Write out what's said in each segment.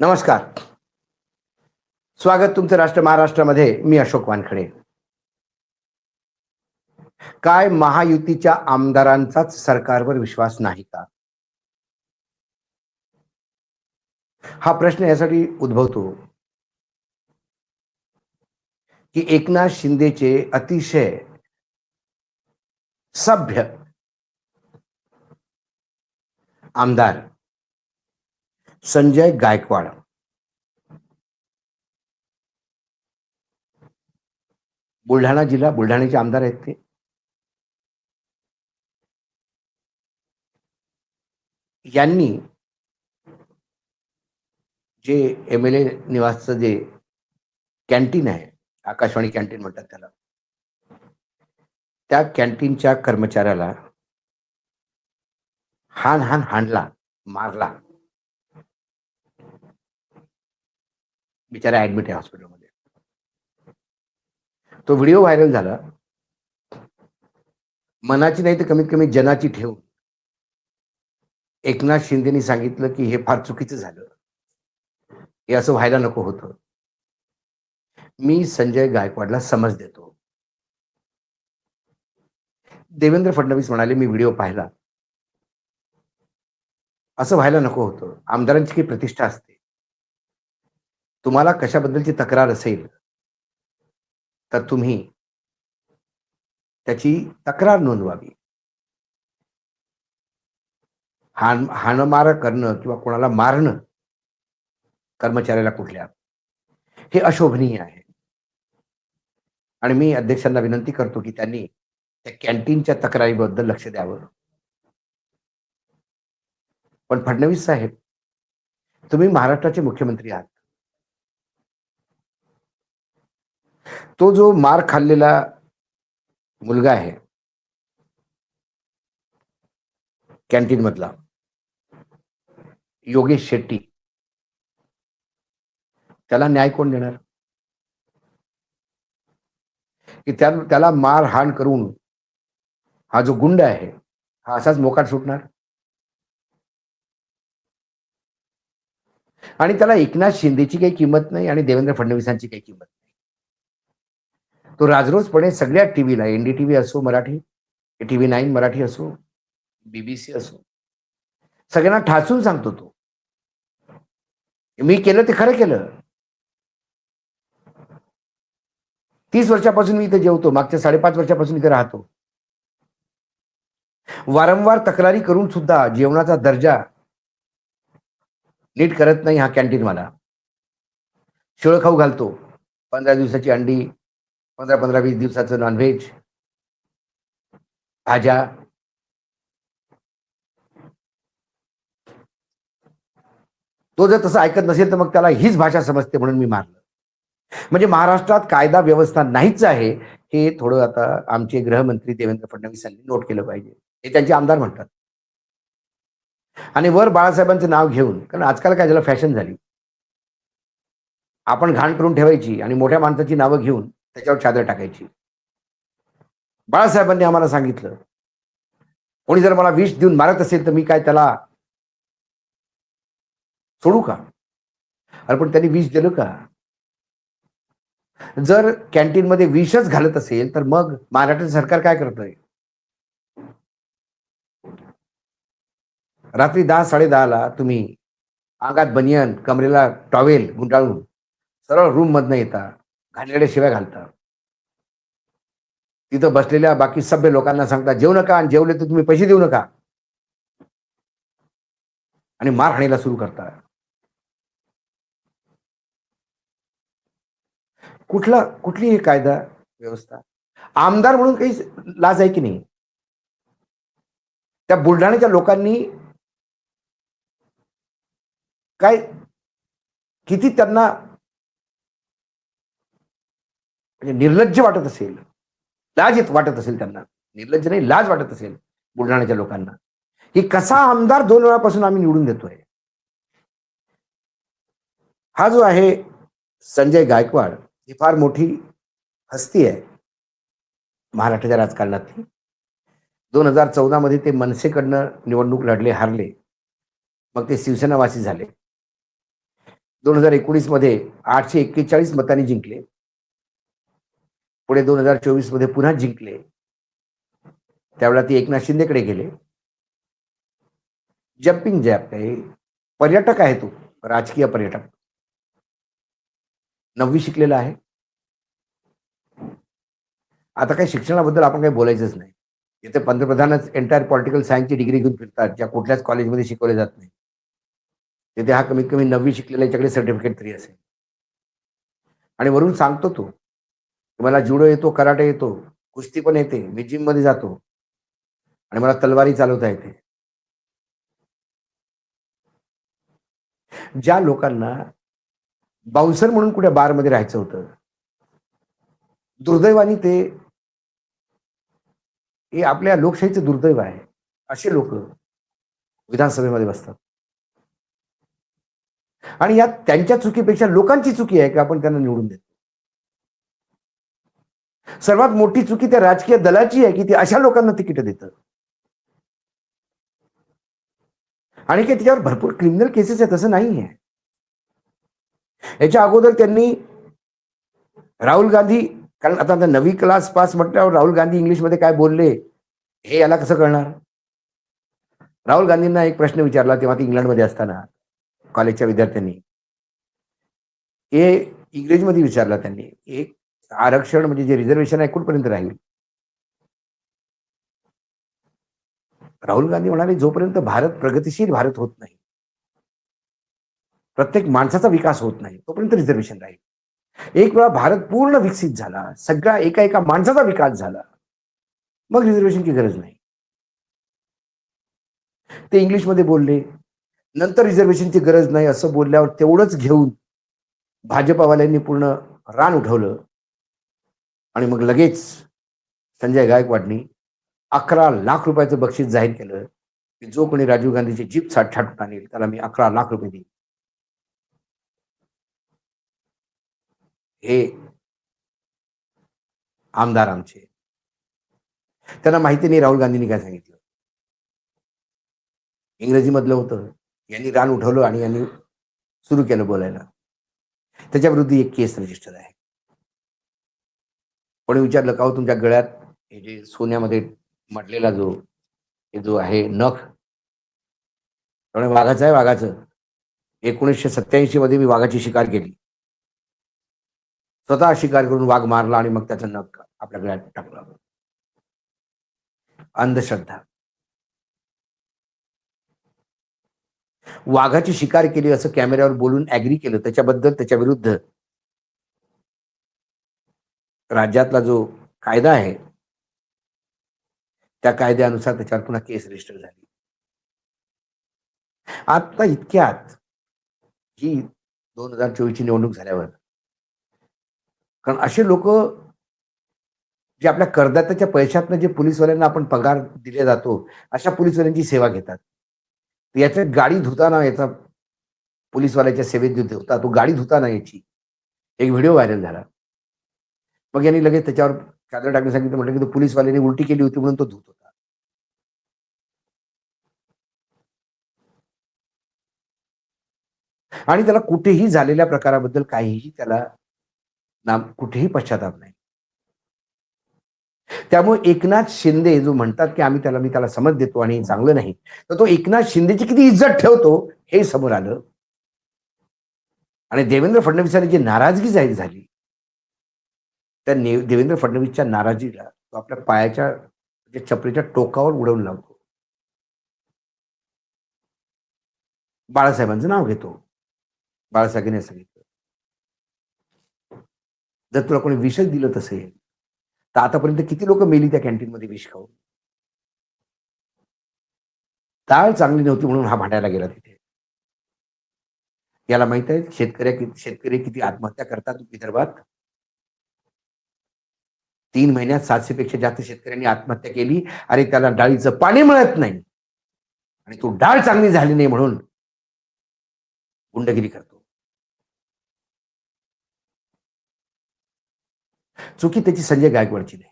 नमस्कार. स्वागत तुमचं राष्ट्र महाराष्ट्रामध्ये मी अशोक वानखडे. काय महायुतीच्या आमदारांचाच सरकारवर विश्वास नाही का? हा प्रश्न यासाठी उद्भवतो की एकनाथ शिंदेचे अतिशय सभ्य आमदार संजय गायकवाड. बुलढाणा जिल्हा बुलढाण्याचे आमदार आहेत ते. यांनी जे एम एल ए निवासचं जे कॅन्टीन आहे आकाशवाणी कॅन्टीन म्हणतात त्याला त्या कॅन्टीनच्या कर्मचाऱ्याला हान हान हाणला मारला. बिचारा ऍडमिट आहे हॉस्पिटलमध्ये तो व्हिडिओ व्हायरल झाला. मनाची नाही तर कमीत कमी जनाची ठेवून एकनाथ शिंदेनी सांगितलं की हे फार चुकीचं झालं. हे असं व्हायला नको होतं. मी संजय गायकवाडला समज देतो. देवेंद्र फडणवीस म्हणाले मी व्हिडिओ पाहिला. असं व्हायला नको होतं. आमदारांची काही प्रतिष्ठा असते. तुम्हाला कशाबद्दलची तक्रार असेल तर तुम्ही त्याची तक्रार नोंदवावी. हाण हाणमार करणं किंवा कोणाला मारणं कर्मचाऱ्याला कुठल्या? हे अशोभनीय आहे. आणि मी अध्यक्षांना विनंती करतो की त्यांनी त्या कॅन्टीनच्या तक्रारीबद्दल लक्ष द्यावं. पण फडणवीस साहेब तुम्ही महाराष्ट्राचे मुख्यमंत्री आहात. तो जो मार खाल्लेला मुलगा आहे कॅन्टीन मधला योगेश शेट्टी त्याला न्याय कोण देणार? की त्या त्याला मार हाण करून हा जो गुंड आहे हा असाच मोकाट सुटणार? आणि त्याला एकनाथ शिंदेची काही किंमत नाही आणि देवेंद्र फडणवीसांची काही किंमत नाही. तो राजरोजपणे सगळ्या टीव्हीला व्ही असो मराठी टीव्ही नाईन मराठी असो बीबीसी असो सगळ्यांना ठासून सांगतो तो. मी केलं ते खरं केलं. तीस वर्षापासून मी इथे जेवतो मागच्या साडेपाच वर्षापासून इथे राहतो. वारंवार तक्रारी करून सुद्धा जेवणाचा दर्जा नीट करत नाही हा कॅन्टीन मला. शिळ खाऊ घालतो पंधरा दिवसाची अंडी पंधरा पंधरा वीस दिवसाचं नॉनव्हेज भाज्या. तो जर तसं ऐकत नसेल तर मग त्याला हीच भाषा समजते म्हणून मी मारलं. म्हणजे महाराष्ट्रात कायदा व्यवस्था नाहीच आहे हे थोडं आता आमचे गृहमंत्री देवेंद्र फडणवीस यांनी नोट केलं पाहिजे. हे त्यांचे आमदार म्हणतात. आणि वर बाळासाहेबांचं नाव घेऊन कारण आजकाल काय झालं फॅशन झाली. आपण घाण करून ठेवायची आणि मोठ्या माणसाची नावं घेऊन त्याच्यावर चादर टाकायची. बाळासाहेबांनी आम्हाला सांगितलं कोणी जर मला विष देऊन मारत असेल तर मी काय त्याला सोडू का? अरे पण त्यांनी विष दिलं का? जर कॅन्टीन मध्ये विषच घालत असेल तर मग महाराष्ट्र सरकार काय करतंय रात्री दहा साडे दहाला तुम्ही अंगात बनियन कमरेला टॉवेल गुंडाळून सरळ रूम मधनं येता. घाणेरड्या शिव्या घालतात. तिथं बसलेल्या बाकी सभ्य लोकांना सांगतात जेवू नका आणि जेवले तर तुम्ही पैसे देऊ नका. आणि मारहाणीला सुरू करता कुठला कुठली कायदा व्यवस्था? आमदार म्हणून काही लाज आहे की नाही? त्या बुलढाण्याच्या लोकांनी काय किती त्यांना म्हणजे निर्लज्ज वाटत असेल लाज येत वाटत असेल त्यांना. निर्लज्ज नाही लाज वाटत असेल बुलढाण्याच्या लोकांना. की कसा आमदार दोन वेळापासून आम्ही निवडून देतोय. हा जो आहे संजय गायकवाड ही फार मोठी हस्ती आहे. महाराष्ट्राच्या राजकारणातली दोन हजार चौदा मध्ये ते मनसेकडनं निवडणूक लढले हारले. मग ते शिवसेनावासी झाले. दोन हजार एकोणीसमध्ये आठशे एक्केचाळीस मतांनी जिंकले. पुढे दोन हजार चोवीसमध्ये पुन्हा जिंकले. त्यावेळेला ती एकनाथ शिंदेकडे गेले. जम्पिंग जॅप आहे पर्यटक आहे तो राजकीय पर्यटक. नववी शिकलेला आहे. आता काही शिक्षणाबद्दल आपण काही बोलायचंच नाही. इथे पंतप्रधानच एंटायर पॉलिटिकल सायन्सची डिग्री घेऊन फिरतात ज्या कुठल्याच कॉलेजमध्ये शिकवले जात नाही. तिथे हा कमीत कमी नववी शिकलेला याच्याकडे सर्टिफिकेट तरी असेल. आणि वरून सांगतो तो मला जुडो येतो कराटे येतो कुस्ती पण येते मी जिममध्ये जातो. आणि मला तलवारी चालवता येते. ज्या लोकांना बाउन्सर म्हणून कुठे बारमध्ये राहायचं होतं दुर्दैवाने ते हे आपल्या लोकशाहीचं दुर्दैव आहे असे लोक विधानसभेमध्ये बसतात. आणि यात त्यांच्या चुकीपेक्षा लोकांची चुकी आहे की आपण त्यांना निवडून देतो. सर्वात मोठी चुकी त्या राजकीय दलाची आहे की ते अशा लोकांना तिकीट देतं. आणि काय त्याच्यावर भरपूर क्रिमिनल केसेस आहे तसं नाही आहे याच्या अगोदर त्यांनी राहुल गांधी कारण आता आता नवी क्लास पास म्हटल्यावर राहुल गांधी इंग्लिशमध्ये काय बोलले हे याला कसं कळणार? राहुल गांधींना एक प्रश्न विचारला तेव्हा ते इंग्लंडमध्ये असताना कॉलेजच्या विद्यार्थ्यांनी. हे इंग्रजीमध्ये विचारला त्यांनी. एक आरक्षण म्हणजे जे रिझर्वेशन आहे कुठपर्यंत राहील? राहुल गांधी म्हणाले जोपर्यंत भारत प्रगतिशील भारत होत नाही प्रत्येक माणसाचा विकास होत नाही तोपर्यंत रिझर्वेशन राहील. एक वेळा भारत पूर्ण विकसित झाला सगळा एका एका माणसाचा विकास झाला मग रिझर्वेशनची गरज नाही. ते इंग्लिशमध्ये बोलले नंतर रिझर्वेशनची गरज नाही असं बोलल्यावर तेवढंच घेऊन भाजपावाल्यांनी पूर्ण रान उठवलं. आणि मग लगेच संजय गायकवाडनी अकरा लाख रुपयाचं बक्षीस जाहीर केलं. की जो कोणी राजीव गांधीची जीप साठ छाटून आणेल त्याला मी अकरा लाख रुपये देईन. हे आमदार आमचे. त्यांना माहिती नाही राहुल गांधींनी काय सांगितलं. इंग्रजीमधलं होतं. यांनी रान उठवलं आणि यांनी सुरू केलं बोलायला. त्याच्या विरुद्ध एक केस रजिस्टर आहे. कोणी विचारलं का हो तुमच्या गळ्यात? हे जे सोन्यामध्ये म्हटलेला जो हे जो आहे नख. त्यामुळे वाघाचं आहे वाघाचं. एकोणीसशे सत्याऐंशी मध्ये मी वाघाची शिकार केली. स्वतः शिकार करून वाघ मारला आणि मग त्याचं नख आपल्या गळ्यात टाकलं. अंधश्रद्धा. वाघाची शिकार केली असं कॅमेऱ्यावर बोलून ऍग्री केलं. त्याच्याबद्दल त्याच्या विरुद्ध राज्यातला जो कायदा आहे त्या कायद्यानुसार त्याच्यावर पुन्हा केस रजिस्टर झाली. आता इतक्यात ही दोन हजार चोवीसची निवडणूक झाल्यावर कारण असे लोक जे आपल्या करदात्याच्या पैशातनं जे पोलीसवाल्यांना आपण पगार दिले जातो अशा पोलीसवाल्यांची सेवा घेतात. याच्या गाडी धुताना याचा पोलीसवाल्याच्या सेवेत जो होता तो गाडी धुताना याची एक व्हिडिओ व्हायरल झाला. मग यांनी लगेच त्याच्यावर चादर टाकणे सांगितलं म्हटलं की तो पोलीसवाल्याने उलटी केली होती म्हणून तो धुत होता. आणि त्याला कुठेही झालेल्या प्रकाराबद्दल काहीही त्याला नाम कुठेही पश्चाताप नाही. त्यामुळे एकनाथ शिंदे जो म्हणतात की आम्ही त्याला मी त्याला समज देतो आणि चांगलं नाही तर तो एकनाथ शिंदेची किती इज्जत ठेवतो हे समोर आलं. आणि देवेंद्र फडणवीसांनी जी नाराजगी जाहीर झाली त्या देवेंद्र फडणवीसच्या नाराजीला तो आपल्या पायाच्या म्हणजे चपलीच्या टोकावर उडवून लावतो. बाळासाहेबांचं नाव घेतो. बाळासाहेबांनी सांगितलं. जर तुला कोणी विषच दिलं तसे तर आतापर्यंत किती लोक मेली त्या कॅन्टीन मध्ये विष खाऊन? डाळ चांगली नव्हती म्हणून हा भांडायला गेला तिथे. याला माहीत आहे शेतकऱ्या शेतकरी किती आत्महत्या करतात विदर्भात? तीन महिन्यात सातशेपेक्षा जास्त शेतकऱ्यांनी आत्महत्या केली आणि त्याला डाळीचं पाणी मिळत नाही. आणि तो डाळ चांगली झाली नाही म्हणून गुंडगिरी करतो. चुकी त्याची संजय गायकवाडची नाही.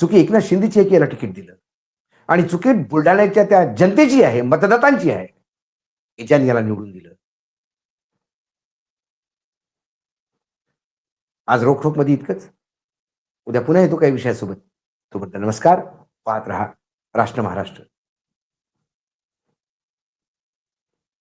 चुकी एकनाथ शिंदेची एक याला तिकीट दिलं. आणि चुकी बुलढाण्याच्या त्या जनतेची आहे मतदातांची आहे याच्याने याला निवडून दिलं. आज रोखोकमध्ये इतकंच. उद्या पुन्हा येतो काही विषयासोबत. तोपर्यंत नमस्कार पाहत रहा राष्ट्र महाराष्ट्र.